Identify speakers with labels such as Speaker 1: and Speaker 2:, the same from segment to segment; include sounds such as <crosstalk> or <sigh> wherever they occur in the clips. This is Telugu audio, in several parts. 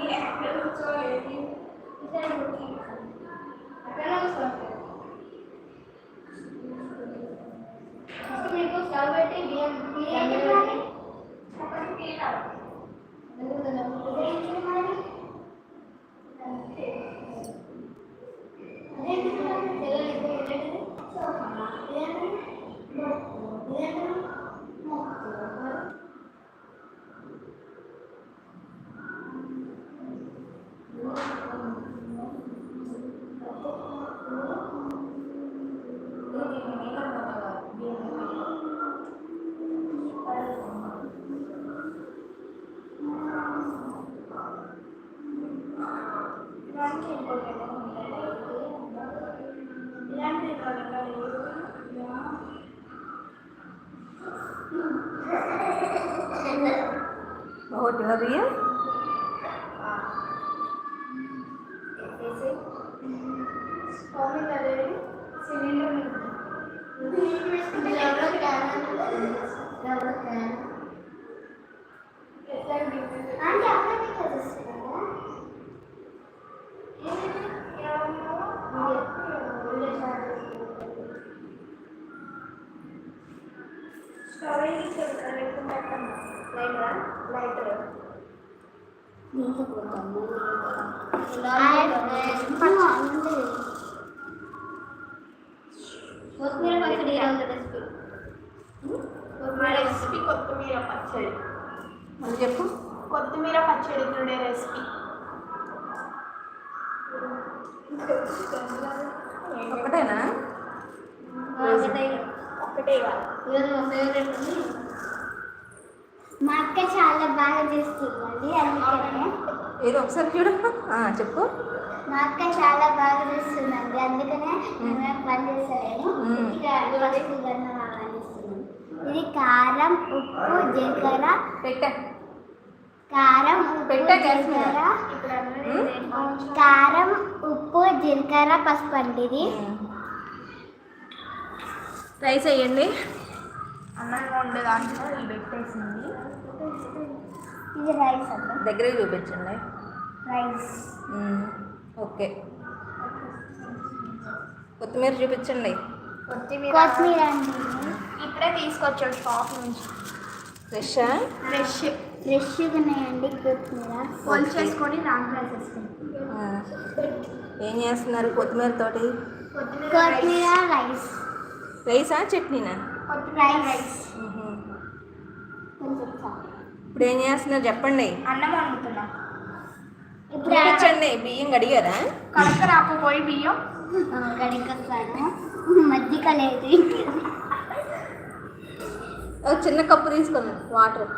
Speaker 1: we ever saw a view, is recipe
Speaker 2: కొత్తిమీర పచ్చడి.
Speaker 3: మళ్ళీ చెప్పు.
Speaker 2: కొత్తిమీర పచ్చడి టుడే రెసిపీ.
Speaker 3: ఒకటేనా
Speaker 1: ఒకటే ఈరోజు మా ఫేవరెట్ ఉంది. మా అక్క చాలా బాగా చేస్తుందండి అందుకనే
Speaker 3: ఏదో ఒకసారి చూడు. ఆ, చెప్పు.
Speaker 1: మా అక్క చాలా బాగా చేస్తుందండి అందుకనే నేను పని చేస్తాను
Speaker 3: మ్మ్.
Speaker 1: ఇక ఫస్ట్ ఇవన్నీ బాగా చేస్తున్నాను ఇది కారం ఉప్పు జీలకర్ర.
Speaker 3: పెట్టా.
Speaker 1: కారం ఉప్పు
Speaker 3: పెట్టా.
Speaker 1: జీలకర్ర. కారం ఉప్పు జీలకర్ర పసుపు అండి ఇది.
Speaker 3: రైస్ వేయండి.
Speaker 2: అన్నం వండే దాంట్లో ఇది పెట్టేసింది.
Speaker 1: ఇది రైస్ అండి.
Speaker 3: దగ్గరే చూపించండి.
Speaker 1: రైస్.
Speaker 3: ఓకే. కొత్తిమీర చూపించండి.
Speaker 2: కొత్తిమీర.
Speaker 1: కొత్తిమీర అండి.
Speaker 2: ఇప్పుడే తీసుకొచ్చాడు షాప్ నుంచి.
Speaker 3: ఫ్రెషా
Speaker 2: ఫ్రెష్
Speaker 1: ఫ్రెష్గా ఉన్నాయండి కొత్తిమీర.
Speaker 2: కొలిచేసుకొని దాంట్లో వేసేసుకుంటాం
Speaker 3: ఆ. ఏం చేస్తున్నారు కొత్తిమీర తోటి?
Speaker 1: కొత్తిమీర రైస్.
Speaker 3: రైసా. చట్నీనా?
Speaker 2: కొత్తిమీర
Speaker 1: రైస్.
Speaker 3: ఇప్పుడు ఏం చేస్తున్నారు చెప్పండి.
Speaker 2: అన్నం వండుతున్నా.
Speaker 1: ఇప్పుడు
Speaker 3: చూపించండి బియ్యం కడిగారా?
Speaker 2: కడక రాకపోయి బియ్యం.
Speaker 1: కడిగొస్తాను మజ్జిగ లేదు
Speaker 3: ఒక చిన్న కప్పు తీసుకోండి వాటర్.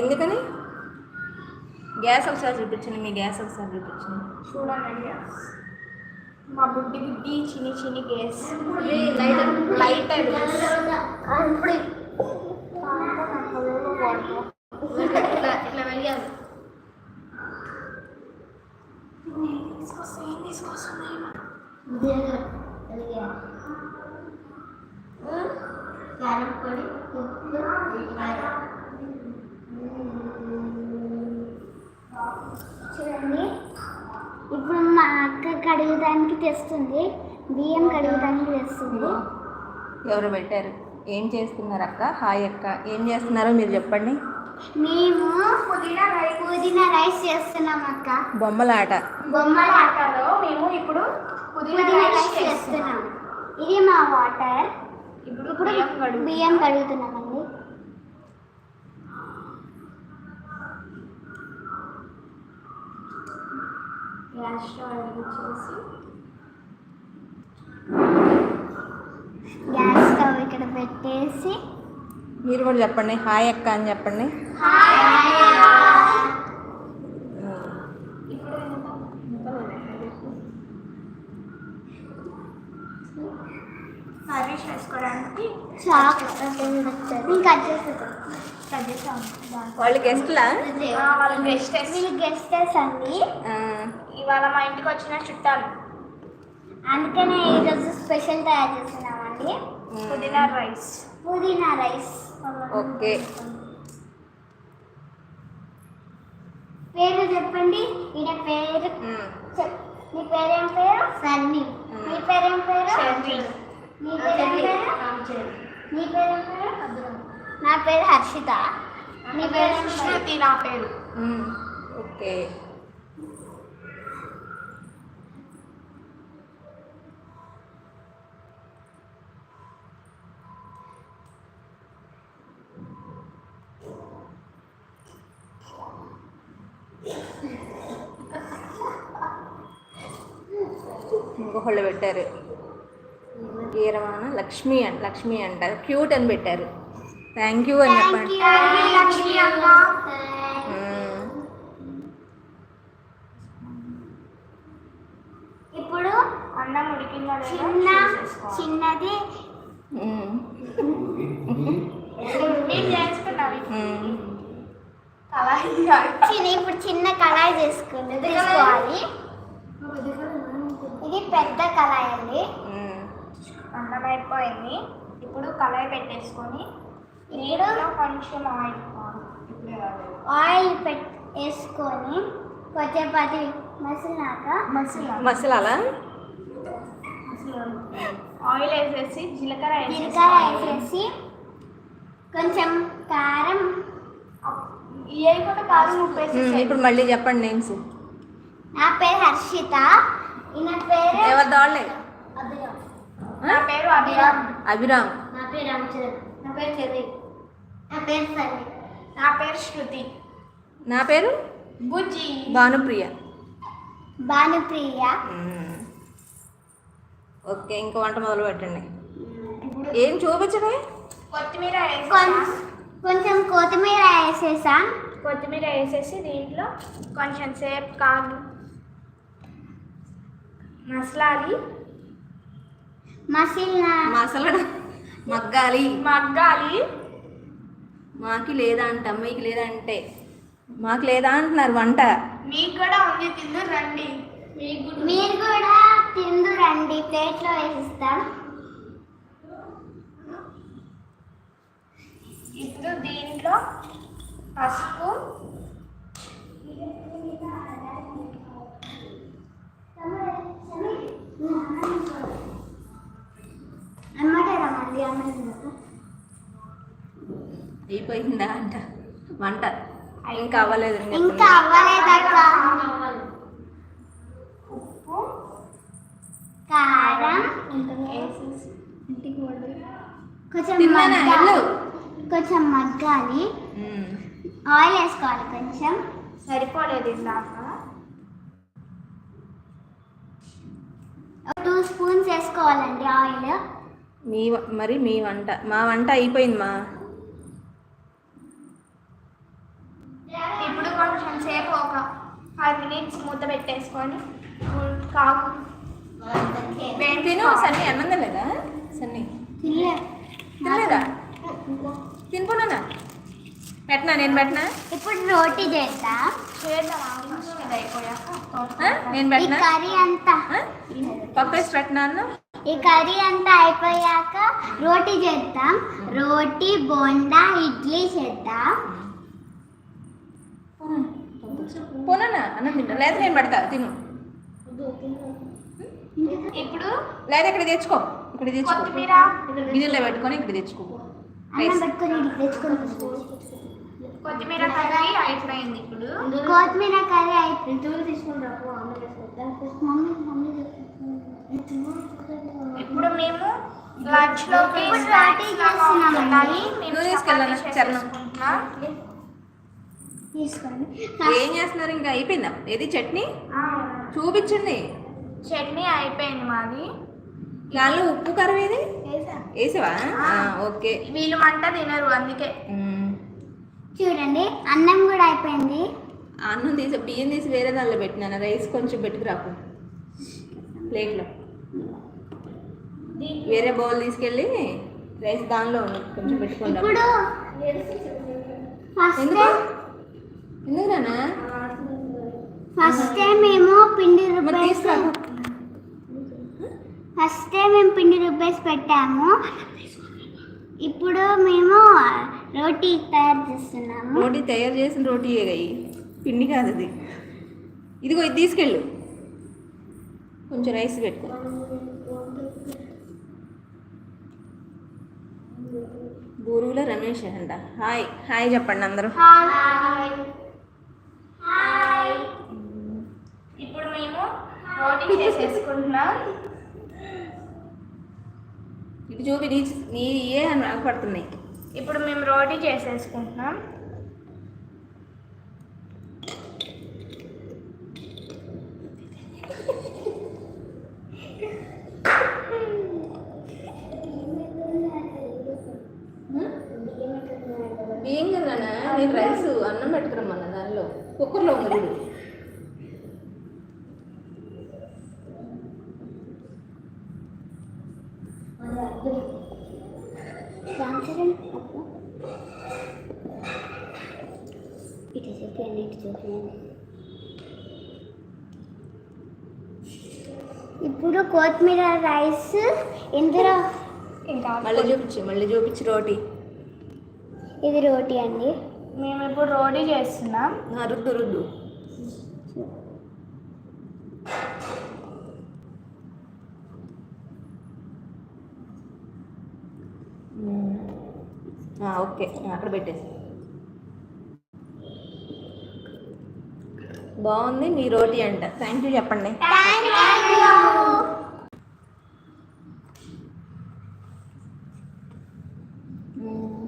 Speaker 3: ఎందుకని? గ్యాస్ ఒకసారి చూపించండి మీ గ్యాస్ ఒకసారి చూపించండి.
Speaker 2: చూడండి మా బుడ్డి బుడ్డి చిన్ని చిన్ని గ్యాస్.
Speaker 1: లైటర్
Speaker 2: లైటర్
Speaker 1: ఇప్పుడు
Speaker 2: ఇట్లా
Speaker 1: ఇట్లా వెలిగాను ఉప్పు చూడండి. ఇప్పుడు మా అక్క కడుగుదానికి తెస్తుంది. బియ్యం కడుగుదానికి తెస్తుంది.
Speaker 3: ఎవరు పెట్టారు? ఏం చేస్తున్నారు అక్క? హాయ్ అక్క. ఏం చేస్తున్నారో మీరు చెప్పండి.
Speaker 1: మేము పుదీనా రైస్ పుదీనా రైస్ చేస్తున్నాం అక్క.
Speaker 3: బొమ్మలాట.
Speaker 1: బొమ్మల
Speaker 2: ఆటలో మేము ఇప్పుడు పుదీనా
Speaker 1: పుదీనా
Speaker 2: రైస్ చేస్తున్నాం.
Speaker 1: ఇది మా వాటర్.
Speaker 2: ఇప్పుడు
Speaker 1: ఇప్పుడు
Speaker 2: బియ్యం కడుగు
Speaker 1: బియ్యం కడుగుతున్నామండి.
Speaker 2: గ్యాస్ స్టవ్ వెలిగించేసి
Speaker 1: గ్యాస్ స్టవ్ ఇక్కడ పెట్టేసి
Speaker 3: మీరు కూడా చెప్పండి. హాయ్ అక్క అని చెప్పండి
Speaker 2: ఇప్పుడు కర్రీ చేసుకోవడానికి కట్
Speaker 3: వాళ్ళు గెస్ట్లా?
Speaker 2: వాళ్ళ గెస్టెస్
Speaker 1: వీళ్ళు అండి.
Speaker 2: ఇవాళ మా ఇంటికి వచ్చిన చుట్టాలు.
Speaker 1: అందుకనే ఈరోజు స్పెషల్ తయారు చేస్తున్నామండి.
Speaker 2: పుదీనా రైస్.
Speaker 1: పుదీనా రైస్.
Speaker 3: ఓకే.
Speaker 1: పేరు చెప్పండి. ఈయన పేరు నీ పేరేం పేరు? సన్నీ. నీ పేరేం పేరు. నీ పేరేం పేరు? నీ పేరేం నా పేరు హర్షిత. నీ పేరేం
Speaker 2: నా పేరు.
Speaker 3: ఓకే. లక్ష్మి అంట లక్ష్మి అంటారు. క్యూట్ అని పెట్టారు. థ్యాంక్ యూ అని చెప్పండి.
Speaker 1: ఇప్పుడు
Speaker 2: అన్నం ఉడికిందా లేదా
Speaker 1: చిన్న. చిన్నది. <laughs> ఇప్పుడు చిన్న కళాయి చేసుకుంది తీసుకోవాలి ఇది పెద్ద కళాయి అండి.
Speaker 2: అన్నం అయిపోయింది ఇప్పుడు కళాయి పెట్టేసుకొని నీళ్ళలో కొంచెం ఆయిల్.
Speaker 1: ఆయిల్ పెట్ వేసుకొని కొద్దిపాటి మసిలినాక
Speaker 2: మసాలా.
Speaker 3: మసాలా.
Speaker 2: ఆయిల్ వేసేసి జీలకర్ర
Speaker 1: జీలకర్ర
Speaker 2: వేసేసి
Speaker 1: కొంచెం కారం
Speaker 2: ఇవి కూడా కారం
Speaker 3: ఇప్పుడు మళ్ళీ చెప్పండి నేమ్స్.
Speaker 1: నా పేరు హర్షిత. ఈయన పేరు
Speaker 3: ఎవరి దాళ్ళే
Speaker 2: నా పేరు అభిరామ్.
Speaker 3: అభిరామ్.
Speaker 1: నా పేరు రామచరణ్ నా పేరు చెర్రి నా పేరు సన్ని.
Speaker 2: నా పేరు శృతి.
Speaker 3: నా పేరు?
Speaker 2: బుజ్జి.
Speaker 3: భానుప్రియ.
Speaker 1: భానుప్రియ.
Speaker 3: ఓకే ఇంకా వంట మొదలు పెట్టండి. ఏం చూపించడే
Speaker 2: కొత్తిమీర
Speaker 1: కొంచెం కొంచెం కొత్తిమీర వేసేసాం?
Speaker 2: కొత్తిమీర వేసేసి దీంట్లో కొంచెం సేపు కాగి మసలాలి
Speaker 3: మసలడ మగ్గాలి.
Speaker 2: మగ్గాలి?
Speaker 3: మాకి లేదా అంట మీకు లేదా అంటే. మాకు లేదా అంటున్నారు వంట.
Speaker 2: మీకు కూడా ఉంది తిందు రండి. మీకు
Speaker 1: మీరు కూడా తిందు రండి ప్లేట్లో వేసిస్తాం.
Speaker 2: ఇప్పుడు దీంట్లో పసుపు.
Speaker 1: రమ్మంది అమ్మ
Speaker 3: అయిపోయిందా అంట. వంట. ఇంకా అవ్వలేదు
Speaker 1: ఇంకా. అవ్వలేదక్క.
Speaker 2: ఉప్పు
Speaker 1: కారం కొంచెం కొంచెం మగ్గాలి. ఆయిల్ వేసుకోవాలి కొంచెం.
Speaker 2: సరిపోలేదు ఇందాక.
Speaker 1: టూ స్పూన్స్ వేసుకోవాలండి ఆయిల్.
Speaker 3: మీ మరి మీ వంట మా వంట అయిపోయింది మా.
Speaker 2: ఇప్పుడు కొంచెం సేపు ఒక ఫైవ్ మినిట్స్ మూత పెట్టేసుకొని కాకు
Speaker 3: తిను సన్ని అన్నం తినలేదా? సన్ని.
Speaker 1: తినలే.
Speaker 3: తినలేదా? తినిపోనా పెట్టనా నేను పెట్టనా?
Speaker 1: ఇప్పుడు రోటీ
Speaker 3: ఆ? నేను
Speaker 1: ఈ
Speaker 3: పెట్టనా?
Speaker 1: కర్రీ అంతా.
Speaker 3: ఆ? పప్పు వేసి పెట్టనా అన్న?
Speaker 1: ఈ కర్రీ అంతా అయిపోయాక రోటీ చేద్దాం. రోటీ బోండా ఇడ్లీ చేద్దాం.
Speaker 3: పోనా అన్నం తింటా. లేదా నేను పెడతా తిను.
Speaker 2: ఇప్పుడు
Speaker 3: లేదా ఇక్కడ తెచ్చుకో. ఇక్కడ తెచ్చుకో.
Speaker 2: కొత్తిమీర.
Speaker 3: గిన్నెలో పెట్టుకొని ఇక్కడ తెచ్చుకో.
Speaker 2: కొత్తిమీర కర్రీ అయిపోయింది ఇప్పుడు.
Speaker 1: కొత్తిమీర కర్రీ అయిపోయింది మమ్మీ మమ్మీ
Speaker 2: ఇప్పుడు మేము లంచ్లోకి
Speaker 1: ఇప్పుడు
Speaker 2: స్నాక్స్
Speaker 1: రోటీ
Speaker 2: లాగా
Speaker 1: చేస్తున్నామండి.
Speaker 2: ఉండాలి. మేము
Speaker 3: నువ్వు తీసుకెళ్ళాలా?
Speaker 2: చపాతీ
Speaker 3: చరణం. ఏం చేస్తున్నారు? ఇంకా అయిపోయిందా? ఏది? చట్నీ?
Speaker 2: ఆ,
Speaker 3: చూపించండి.
Speaker 2: చట్నీ అయిపోయింది మాది.
Speaker 3: దానిలో ఉప్పు కారం ఏది? వేసావా? ఆ, ఓకే.
Speaker 2: వీళ్ళు మంట తినరు అందుకే.
Speaker 1: చూడండి అన్నం కూడా అయిపోయింది.
Speaker 3: అన్నం తీసి బియ్యం తీసి వేరే దానిలో పెట్టినాను? రైస్ కొంచెం పెట్టుకురాకు. ప్లేట్లో. వేరే బౌల్ తీసుకెళ్ళి రైస్ దానిలో కొంచెం పెట్టుకుంటా ఎందుకు? ఎందుకు నాన్న?
Speaker 1: ఫస్ట్ మేము పిండి రుబ్బేసి ఫస్ట్ మేము పిండి రుబ్బేసి పెట్టాము. ఇప్పుడు మేము రోటీ తయారు చేస్తున్నాము.
Speaker 3: రోటీ తయారు చేసిన రోటీ అయ్యి పిండి కాదు అది ఇదిగో ఇది తీసుకెళ్ళు. కొంచెం రైస్ పెట్టుకో. బూరుగుల రమేష్ అంట. హాయ్. హాయ్ చెప్పండి అందరూ.
Speaker 2: ఇప్పుడు మేము రోటీ చేసేసుకుంటున్నాం.
Speaker 3: ఇటు చూపి నీ నీ ఏ అని పడుతున్నాయి.
Speaker 2: ఇప్పుడు మేము రోటీ చేసేసుకుంటున్నాం
Speaker 3: బియ్యం కదా నేను రైస్ అన్నం పెట్టుకురమ్మన్న దానిలో. కుక్కర్లో ఉంది
Speaker 1: ఇటు చూపించండి ఇప్పుడు కొత్తిమీర రైస్ ఇందులో
Speaker 2: ఇంకా
Speaker 3: మళ్ళీ చూపించు మళ్ళీ చూపించు రోటీ.
Speaker 1: ఇది రోటీ అండి.
Speaker 2: మేము ఇప్పుడు రోటీ చేస్తున్నాం.
Speaker 3: రుద్దు రుద్దు. ఓకే అక్కడ పెట్టేసి బాగుంది మీ రోటీ అంట. థ్యాంక్ యూ చెప్పండి మ్మ్.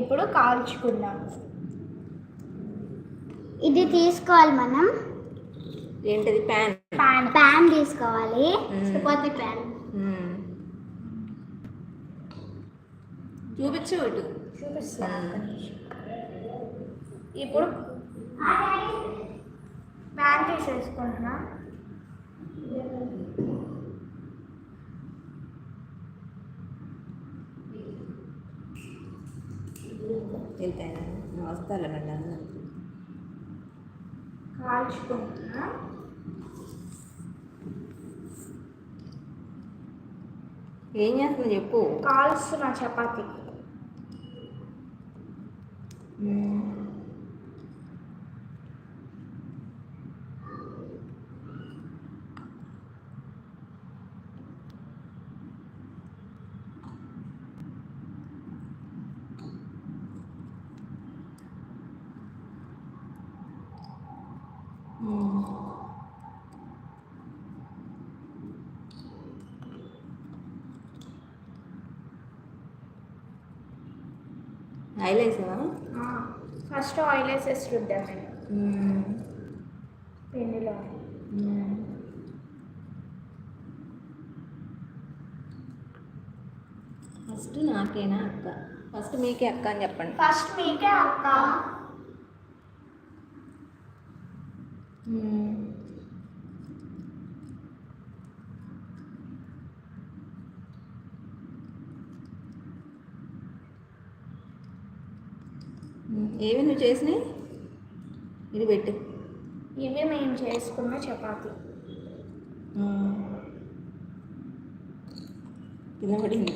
Speaker 2: ఇప్పుడు కాల్చుకుందాం.
Speaker 1: ఇది తీసుకోవాలి మనం.
Speaker 3: ఏంటిది? ప్యాన్.
Speaker 2: ప్యాన్.
Speaker 1: ప్యాన్ తీసుకోవాలి. చపాతి ప్యాన్.
Speaker 3: చూపించు ఇటు.
Speaker 2: చూపిస్తాను ఇప్పుడు ప్యాన్ తీసేసుకుంటున్నా.
Speaker 3: వెళ్తాయి వస్తాలే మళ్ళీ అన్న
Speaker 2: కాల్చుకుంటున్నా.
Speaker 3: ఏం చేస్తుంది చెప్పు?
Speaker 2: కాల్స్తున్నా చపాతి
Speaker 3: ఆయిల్ వేసావా
Speaker 2: ఫస్ట్ ఆయిల్ వేసేసి రుద్దాం మేము. పిండిలో.
Speaker 3: ఫస్ట్ నాకేనా అక్క? ఫస్ట్ మీకే అక్క అని చెప్పండి.
Speaker 2: ఫస్ట్ మీకే అక్క.
Speaker 3: ఏవి నువ్వు చేసినాయి ఇది పెట్టు.
Speaker 2: ఇవి మేము చేసుకున్న చపాతి.
Speaker 3: కింద పడింది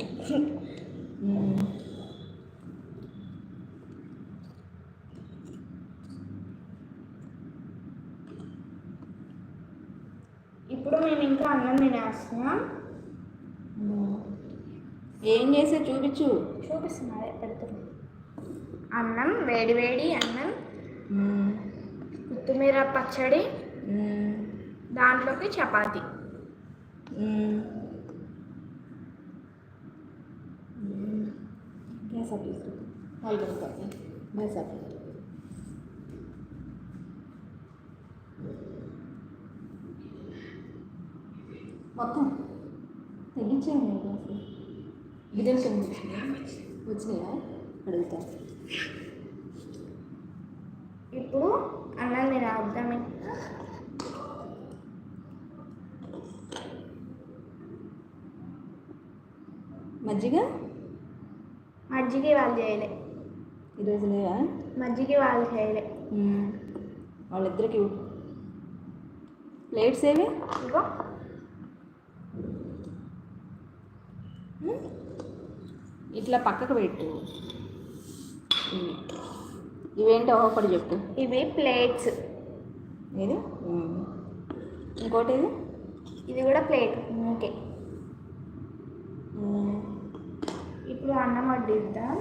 Speaker 2: ఇప్పుడు మేము ఇంకా అన్నం తినేస్తున్నాం.
Speaker 3: ఏం చేసే చూపించు.
Speaker 2: చూపిస్తున్నా పెడుతున్నా. అన్నం వేడివేడి అన్నం కొత్తిమీర పచ్చడి దాంట్లోకి చపాతి.
Speaker 3: గ్యాస్ ఆఫ్ చేసుకో వాళ్ళు కొనుక్కోవాలి మొత్తం తగ్గించేయండి గ్యాస్ గిన్నెలు కింద వచ్చినాయా? అడుగుతాను అడుగుతా
Speaker 2: ఇప్పుడు అన్నం తినేద్దాం
Speaker 3: మజ్జిగ?
Speaker 2: మజ్జిగ వాళ్ళు చేయలే.
Speaker 3: ఈరోజు లేవా
Speaker 2: మజ్జిగ వాళ్ళు చేయలే.
Speaker 3: వాళ్ళిద్దరికి. ప్లేట్స్ ఏవి?
Speaker 2: ఇగో?
Speaker 3: ఇట్లా పక్కకు పెట్టు. ఇవి. ఇవేంటో ఒకటి చెప్పు.
Speaker 2: ఇవి ప్లేట్స్.
Speaker 3: ఇది. ఇంకోటి ఇది
Speaker 2: ఇది కూడా ప్లేట్. ఓకే. ఇప్పుడు అన్నం వడ్డిద్దాం.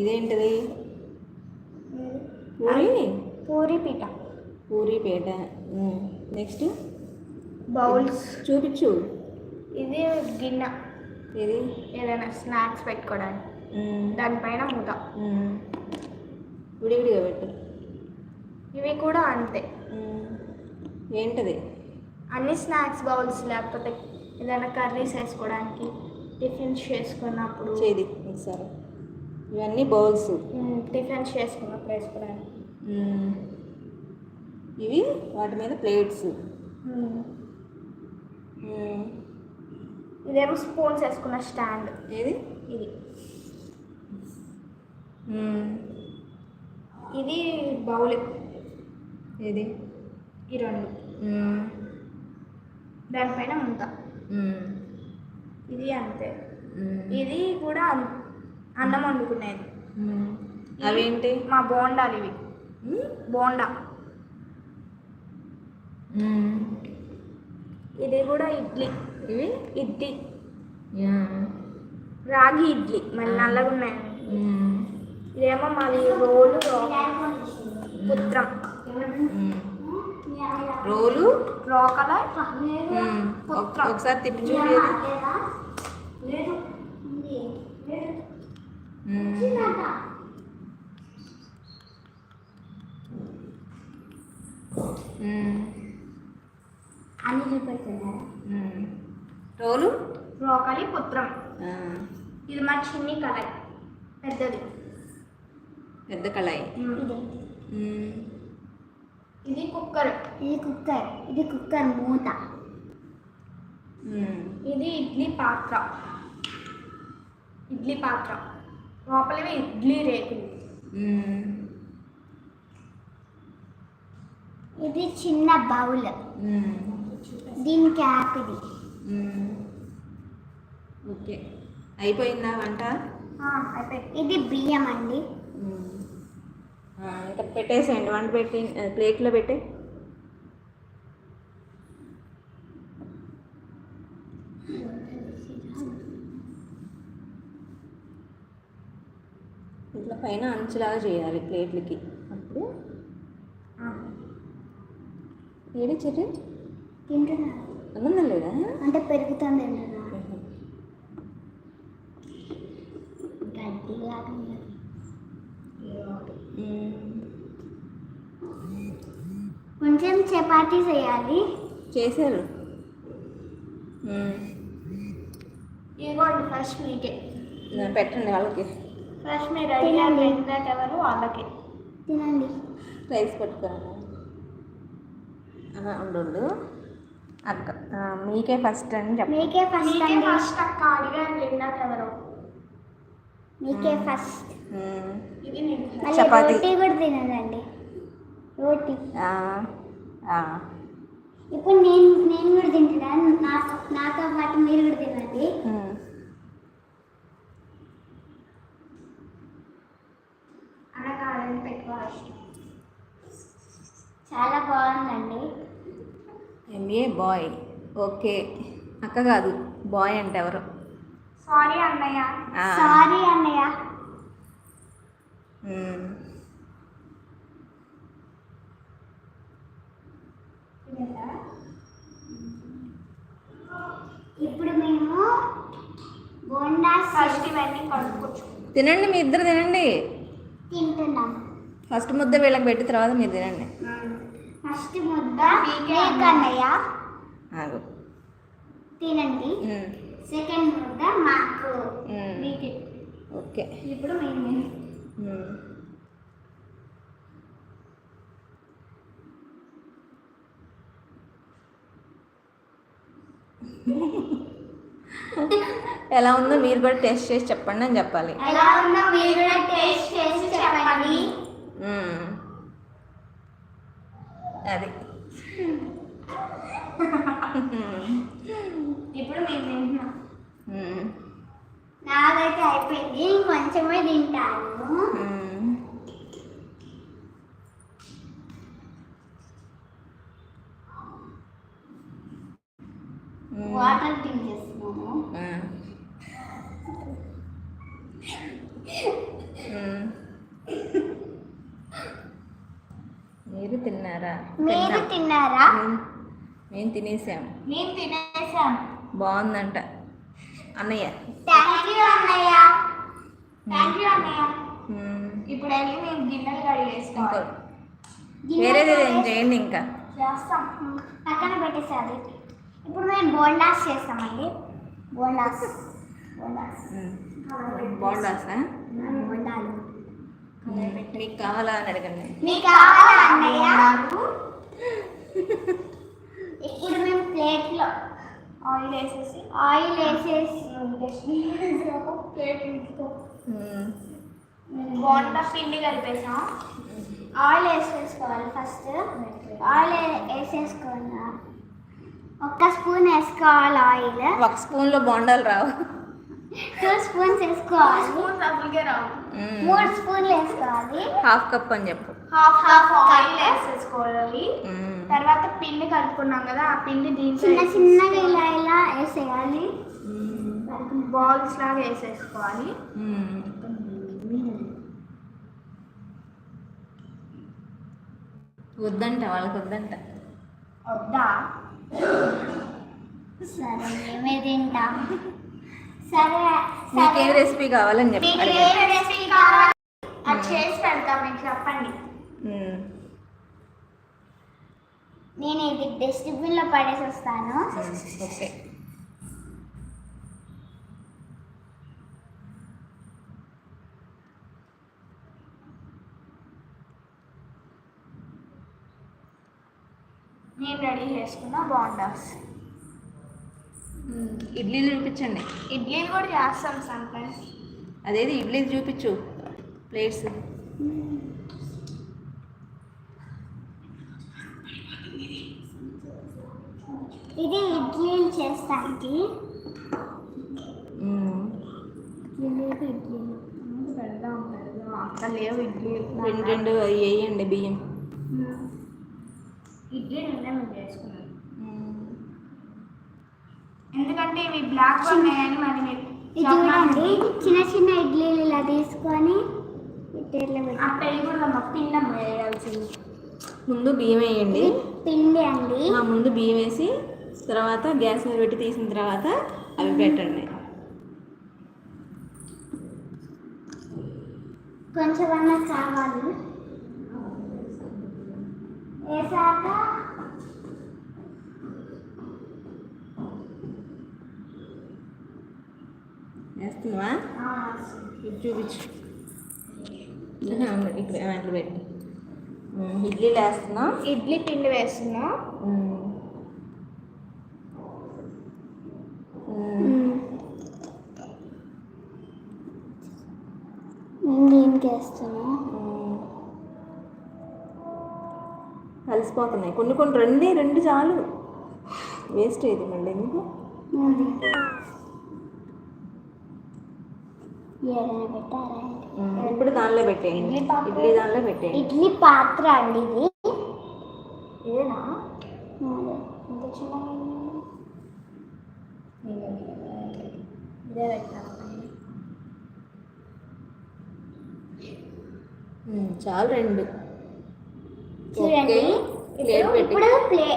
Speaker 3: ఇదేంటిది? పూరి?
Speaker 2: పూరి పీట.
Speaker 3: పూరి పేట. నెక్స్ట్?
Speaker 2: బౌల్స్.
Speaker 3: చూపించు
Speaker 2: ఇది గిన్నె.
Speaker 3: ఇది
Speaker 2: ఏదైనా స్నాక్స్ పెట్టుకోవడానికి. దానిపైన మూత.
Speaker 3: విడివిడిగా పెట్టు.
Speaker 2: ఇవి కూడా అంతే.
Speaker 3: ఏంటది?
Speaker 2: అన్ని స్నాక్స్ బౌల్స్ లేకపోతే ఏదైనా కర్రీస్ వేసుకోవడానికి టిఫిన్స్ చేసుకున్నప్పుడు
Speaker 3: చేది ఒకసారి. ఇవన్నీ బౌల్స్.
Speaker 2: టిఫిన్స్ చేసుకున్నప్పుడు వేసుకోవడానికి.
Speaker 3: ఇవి వాటి మీద ప్లేట్స్.
Speaker 2: ఇదేమో స్పూన్స్ వేసుకున్న స్టాండ్.
Speaker 3: ఏది?
Speaker 2: ఇది. ఇది బౌల్.
Speaker 3: ఏది
Speaker 2: ఈ రెండు. దానిపైన మూత. ఇది అంతే. ఇది కూడా అన్- అన్నం వండుకునేది.
Speaker 3: అవేంటి
Speaker 2: మా బోండాలు ఇవి. బోండా. ఇది కూడా ఇడ్లీ
Speaker 3: ఇవి
Speaker 2: ఇడ్లీ. రాగి ఇడ్లీ మళ్ళీ నల్లగా ఉన్నాయి. ఇదేమో మాది రోలు పుత్రం.
Speaker 3: రోలు? ఒకసారి తిప్పి చూపి
Speaker 1: లేదు. ఉంది.
Speaker 3: ఉమ్. ఉమ్.
Speaker 1: అన్ని చూపెడుతున్నారా.
Speaker 3: ఉమ్. రోలు?
Speaker 2: రోకలి పుత్రం. ఇది మా చిన్ని కళాయి పెద్దది.
Speaker 3: పెద్ద కళాయి.
Speaker 1: ఇది
Speaker 2: కుక్కర్.
Speaker 1: ఇది కుక్కర్. ఇది కుక్కర్ మూత.
Speaker 2: ఇది ఇడ్లీ పాత్ర. ఇడ్లీ పాత్ర. లోపలివి ఇడ్లీ రేకులు.
Speaker 1: ఇది చిన్న బౌల్. దీని క్యాప్ ఇది.
Speaker 3: ఓకే. అయిపోయిందా వంట?
Speaker 2: అయిపోయి
Speaker 1: ఇది బియ్యం అండి.
Speaker 3: ఇంకా పెట్టేసేయండి. వంట పెట్టి ప్లేట్లో పెట్టి. ఇట్లా పైన అంచులాగా చేయాలి ప్లేట్లకి. అప్పుడు. ఏడి చెట్టు
Speaker 1: తింటున్నా
Speaker 3: అన్నం లేదా?
Speaker 1: అంటే పెరుగుతుంది తింటున్నా చపాతీ చేయాలి.
Speaker 3: చేశారు.
Speaker 2: ఇదిగోండి ఫస్ట్ మీకే.
Speaker 3: పెట్టండి వాళ్ళకి.
Speaker 2: ఫస్ట్ మీరు అడిగారు
Speaker 1: తినండి.
Speaker 2: ఇందాక ఎవరు వాళ్ళకి.
Speaker 1: తినండి.
Speaker 3: రైస్ పెట్టుకురాను ఉండు. అక్క మీకే ఫస్ట్ అని చెప్పండి.
Speaker 1: మీకే ఫస్ట్
Speaker 2: మీకే
Speaker 1: అండి.
Speaker 2: ఫస్ట్ అక్క అడిగారు ఇందాక ఎవరు?
Speaker 1: మీకే ఫస్ట్
Speaker 3: చపాతీ.
Speaker 1: రోటీ కూడా తినదండి. రోటీ. ఇప్పుడు నేను నేను కూడా తింటున్నాను నాతో నాతో పాటు మీరు కూడా తినండి.
Speaker 2: అనకాలని పెట్టుకోవాలి
Speaker 1: చాలా బాగుందండి.
Speaker 3: ఎంఏ బాయ్ ఓకే. అక్క కాదు బాయ్ అంటే ఎవరు?
Speaker 2: సారీ అన్నయ్య.
Speaker 1: సారీ అన్నయ్య
Speaker 3: ఉమ్.
Speaker 1: ఇప్పుడు మేము బోండా
Speaker 2: ఫస్ట్ ఇవన్నీ కలుపుకోవచ్చు
Speaker 3: తినండి మీ ఇద్దరు తినండి. ఫస్ట్ ముద్ద వీళ్ళకి పెట్టి తర్వాత మీరు తినండి.
Speaker 1: ఫస్ట్ ముద్ద అన్నయ్య
Speaker 3: ఆగు.
Speaker 1: తినండి. సెకండ్ ముద్ద మాకు.
Speaker 3: ఓకే.
Speaker 1: ఇప్పుడు మేము. <laughs>
Speaker 3: ఎలా ఉందో మీరు కూడా టేస్ట్ చేసి చెప్పండి అని చెప్పాలి.
Speaker 1: ఎలా ఉందో మీరు కూడా టేస్ట్ చేసి చెప్పండి.
Speaker 3: అది.
Speaker 2: ఇప్పుడు మేము తింటున్నాం.
Speaker 3: మ్మ్.
Speaker 1: నాదైతే అయిపోయింది. కొంచెమే తింటాను
Speaker 3: మ్మ్. మ్మ్.
Speaker 1: వాటర్ డ్రింక్ చేస్తున్నాను
Speaker 3: మ్మ్. మ్మ్. మీరు తిన్నారా
Speaker 1: మీరు
Speaker 3: తిన్నాం.
Speaker 1: తిన్నారా
Speaker 3: మ్మ్. మేము తినేసాం
Speaker 2: మేము తినేసాం.
Speaker 3: బాగుందంట. అన్నయ్య.
Speaker 1: థ్యాంక్ యూ అన్నయ్య.
Speaker 2: థ్యాంక్ యూ అన్నయ్య. ఇప్పుడు వెళ్ళి మేము గిన్నెలు కడిగేసుకోవాలి
Speaker 3: వేరేది ఏం చేయండి ఇంకా?
Speaker 2: చేస్తాం.
Speaker 1: పక్కన పెట్టేసారి ఇప్పుడు మేము బోండాస్ చేస్తామండి. బోండాస్. బోండాస్. బోండాలు.
Speaker 3: మీకు కావాలా అని అడగండి.
Speaker 1: మీకు కావాలా అన్నయ్య? <laughs> ఇప్పుడు మేము ప్లేట్లో
Speaker 2: ఆయిల్ వేసేసి.
Speaker 1: ఆయిల్ వేసేసి.
Speaker 2: ప్లేట్. బోండా పిండి కలిపేసాం.
Speaker 1: ఆయిల్ వేసేసుకోవాలి ఫస్ట్. ఆయిల్ వేసేసుకున్నా. ఒక్క స్పూన్ వేసుకోవాలి ఆయిల్.
Speaker 3: ఒక స్పూన్లో బొండాలు రావు.
Speaker 1: టూ స్పూన్స్ వేసుకోవాలి. మూడు స్పూన్లు వేసుకోవాలి.
Speaker 3: హాఫ్ కప్ అని చెప్పు.
Speaker 2: Half half oil. వేసేసుకోవాలి. తర్వాత పిండి కలుపుకున్నాం కదా ఆ పిండి దీంట్లో
Speaker 1: చిన్న చిన్నగా ఇలా ఇలా వేసేయాలి.
Speaker 2: బాల్స్ లాగా వేసేసుకోవాలి
Speaker 3: మ్మ్. వద్దంట వాళ్ళకి వద్దంట
Speaker 2: వద్దా
Speaker 1: సరే మేమే తింటాం సరే
Speaker 3: మీకేం రెసిపీ కావాలని.
Speaker 2: ఏ రెసిపీ కావాలి అది చేసి పెడతాం మీకు చెప్పండి.
Speaker 1: నేను ఇది డస్ట్బిన్లో పడేసి వస్తాను.
Speaker 3: ఓకే.
Speaker 2: నేను రెడీ చేసుకున్న బాండాస్.
Speaker 3: ఇడ్లీలు చూపించండి.
Speaker 2: ఇడ్లీలు కూడా చేస్తాం సమ్ టైమ్స్
Speaker 3: అదేది ఇడ్లీలు చూపించు. ప్లేట్స్.
Speaker 1: ఇది ఇడ్లీలు చేస్తానికి. ఇడ్లీలు ఇడ్లీలు
Speaker 2: పెడదాం పెడదాం. అక్కడ లేవు ఇడ్లీలు
Speaker 3: రెండు రెండు వేయండి బియ్యం.
Speaker 2: ఇడ్లీ నిన్న మేము చేసుకున్నాం
Speaker 3: మ్మ్.
Speaker 2: ఎందుకంటే ఇవి బ్లాక్ ఉన్నాయని మరి
Speaker 1: చూడండి చిన్న చిన్న ఇడ్లీలు ఇలా తీసుకొని ఇడ్లీలో
Speaker 2: ఆ పెళ్ళి కూడా మా పిండం వేయాల్సింది.
Speaker 3: ముందు బియ్యం వేయండి.
Speaker 1: పిండి అండి.
Speaker 3: ముందు బియ్యం వేసి తర్వాత గ్యాస్ మీద పెట్టి తీసిన తర్వాత అవి పెట్టండి.
Speaker 1: కొంచెం అన్నా కావాలి. వేసాక
Speaker 3: వేస్తున్నావా? చూపించు. ఇక్కడ అట్లా పెట్టి. ఇడ్లీలు వేస్తున్నా
Speaker 2: ఇడ్లీ పిండి వేస్తున్నా
Speaker 3: మ్మ్. మ్మ్.
Speaker 1: మ్మ్. నేను దీనికి వేస్తున్నా
Speaker 3: మ్మ్. కలిసిపోతున్నాయి. కొన్ని కొన్ని రెండే రెండు చాలు. వేస్ట్ అయ్యింది మళ్ళీ ఎందుకు. ఇప్పుడు దానిలో పెట్టేయండి.
Speaker 2: ఇడ్లీ
Speaker 3: దానిలో పెట్టేయండి.
Speaker 1: ఇడ్లీ పాత్ర అండి ఇది. ఇంత.
Speaker 2: ఇదే
Speaker 3: మ్మ్. చాలు రెండు. ఓకే. ప్లేట్ పెట్టి.
Speaker 1: ఇప్పుడు ప్లే.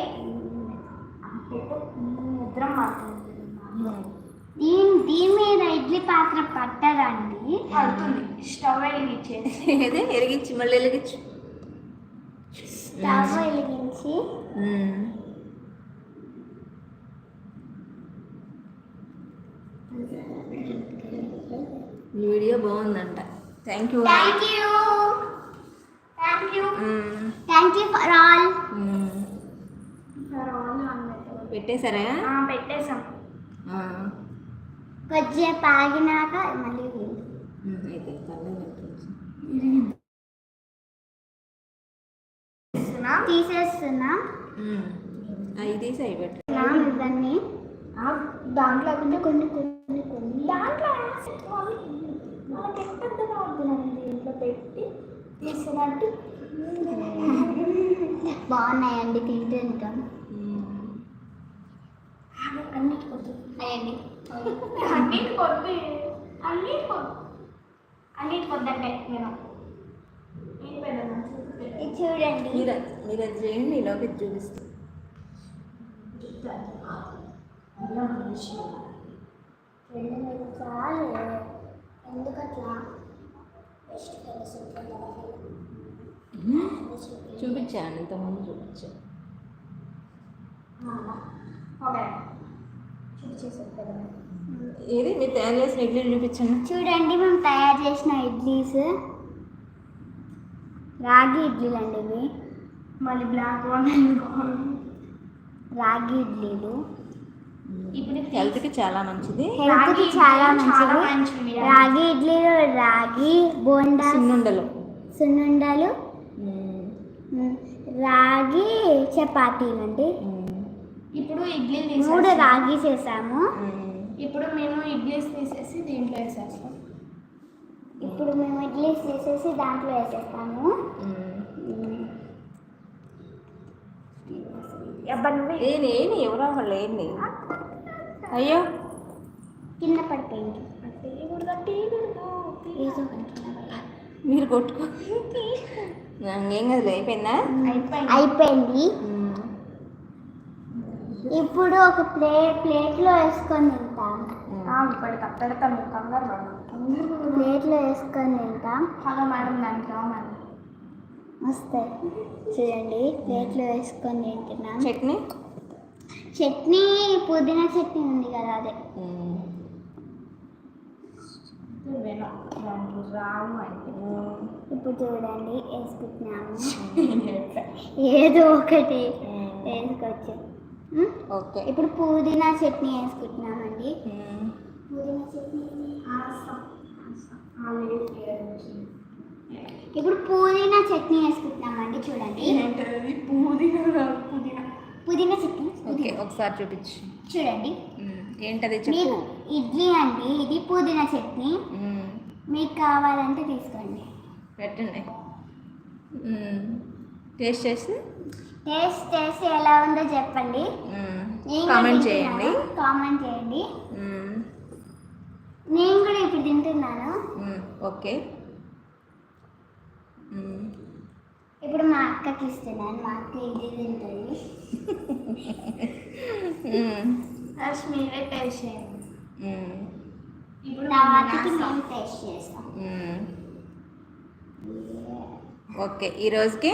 Speaker 1: దీని దీని మీద ఇడ్లీ పాత్ర పట్టదండి.
Speaker 2: పడుతుంది. స్టవ్ వెలిగించేసి. <laughs>
Speaker 3: ఏదే? ఎరిగించి మళ్ళీ వెలిగించు
Speaker 1: స్టవ్ వెలిగించి.
Speaker 3: వీడియో బాగుందంట. Thank you
Speaker 1: thank you thank you. Thank you for all.
Speaker 3: పెట్టేశారా?
Speaker 2: పెట్టేసాం
Speaker 3: ఆ.
Speaker 1: కొద్దిసేపు ఆగినాక మళ్ళీ.
Speaker 3: అయితే.
Speaker 1: తీసేస్తున్నాం?
Speaker 3: అవి తీసి అవి పెట్టు.
Speaker 1: ఇవన్నీ.
Speaker 2: దాంట్లో
Speaker 1: కొన్ని కొన్ని కొన్ని
Speaker 2: దాంట్లో ఎంత దీంట్లో పెట్టి తీసినట్టు.
Speaker 1: బాగున్నాయండి తింటుంటాం
Speaker 2: అన్నిటి కొద్ది
Speaker 1: అయ్యండి
Speaker 2: అన్నిటి కొద్ది అన్నిటి కొద్ది అన్నిటి కొద్దంటే నేను
Speaker 1: చూడండి
Speaker 3: మీరు మీరు అది చేయండి ఇలాగే చూపిస్తాను
Speaker 1: రెండు మీద చాలు ఎందుకు అట్లా బెస్ట్ ఫ్రెండ్స్
Speaker 3: చూపించాను ఇంతకుముందు చూపించాను. ఏది? మీరు తయారు చేసిన ఇడ్లీలు చూపించండి.
Speaker 1: చూడండి మేము తయారు చేసిన ఇడ్లీస్. రాగి ఇడ్లీలు అండి ఇవి.
Speaker 2: మళ్ళీ బ్లాక్ వన్
Speaker 1: రాగి ఇడ్లీలు.
Speaker 2: ఇప్పుడు
Speaker 3: హెల్త్కి చాలా మంచిది.
Speaker 1: హెల్త్కి
Speaker 2: రాగి
Speaker 1: చాలా మంచిది. రాగి ఇడ్లీలు రాగి బోండా
Speaker 3: సున్నుండలు.
Speaker 1: సున్నుండలు రాగి చపాతీలు అండి.
Speaker 2: ఇప్పుడు ఇడ్లీలు
Speaker 1: మూడు
Speaker 2: తీసేసి.
Speaker 1: రాగి చేసాము.
Speaker 2: ఇప్పుడు మేము ఇడ్లీస్ తీసేసి దీంట్లో వేసేస్తాం.
Speaker 1: ఇప్పుడు మేము ఇడ్లీస్ చేసేసి దాంట్లో వేసేస్తాము.
Speaker 3: ఏంటి ఎవరో వాళ్ళు ఏంటి అయ్యో.
Speaker 1: కింద పడిపోయింది. ఏదో.
Speaker 3: మీరు కొట్టుకో. ఏం కదా అయిపోయిందా?
Speaker 2: అయిపోయింది.
Speaker 1: ఇప్పుడు ఒక ప్లే ప్లేట్లో వేసుకొని తింటాం.
Speaker 2: కంగారు పడకు.
Speaker 1: ప్లేట్లో వేసుకొని తింటాం.
Speaker 2: హలో మేడం దానికి
Speaker 1: వస్తాయి చూడండి ప్లేట్లో వేసుకొని తింటున్నాం.
Speaker 3: చట్నీ?
Speaker 1: చట్నీ పుదీనా చట్నీ ఉంది కదా అదే
Speaker 3: మ్మ్.
Speaker 2: విను దానికి రావు అంటే
Speaker 3: మ్మ్.
Speaker 1: ఇప్పుడు చూడండి వేసుకుంటున్నాము. <laughs> ఏదో ఒకటి వేసుకొచ్చు ఉం?
Speaker 3: ఓకే.
Speaker 1: ఇప్పుడు పుదీనా చట్నీ వేసుకుంటున్నామండి. పుదీనా చట్నీ ఇప్పుడు పుదీనా చట్నీ వేసుకుంటున్నామండి చూడండి.
Speaker 2: పుదీనా పుదీనా.
Speaker 1: పుదీనా చట్నీ
Speaker 3: ఓకే ఒకసారి చూపించు.
Speaker 1: చూడండి.
Speaker 3: ఏంటది చెప్పు
Speaker 1: ఇడ్లీ అండి ఇది పుదీనా చట్నీ. మీకు కావాలంటే తీసుకోండి
Speaker 3: పెట్టండి. టేస్ట్ చేసి
Speaker 1: టేస్ట్ చేసి ఎలా ఉందో చెప్పండి
Speaker 3: కామెంట్ చేయండి.
Speaker 1: కామెంట్ చేయండి. నేను కూడా ఇప్పుడు తింటున్నాను.
Speaker 3: ఓకే.
Speaker 1: ఇప్పుడు మా అక్కకి ఇస్తున్నాను మా అక్క ఇది తింటుంది.
Speaker 2: ఫస్ట్ మీరే టేస్ట్ చేయండి. ఇప్పుడు
Speaker 1: తర్వాతకి మేము టేస్ట్ చేస్తాం.
Speaker 3: ఓకే ఈ రోజుకి?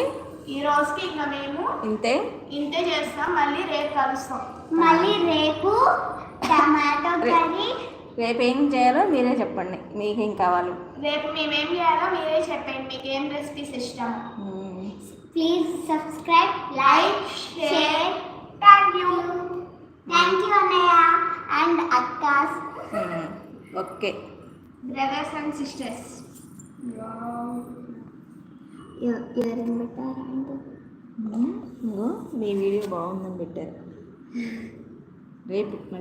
Speaker 2: ఈ రోజుకి ఇంకా మేము
Speaker 3: ఇంతే?
Speaker 2: ఇంతే చేస్తాం మళ్ళీ రేపు కలుస్తాం.
Speaker 1: మళ్ళీ రేపు టమాటో కర్రీ.
Speaker 3: రేపు ఏం చేయాలో మీరే చెప్పండి మీకు ఏం కావాలి.
Speaker 2: రేపు మేమేం చేయాలో మీరే చెప్పండి మీకు ఏం రెసిపీస్ ఇష్టం.
Speaker 1: Please subscribe like share
Speaker 2: thank you
Speaker 1: thank you అన్నయ్య. అండ్ అక్కాస్.
Speaker 3: ఓకే
Speaker 2: బ్రదర్స్ అండ్ సిస్టర్స్
Speaker 1: ఎవరైనా పెట్టారా.
Speaker 3: ఇదిగో మీ వీడియో బాగుందని పెట్టారు. <laughs> రేపు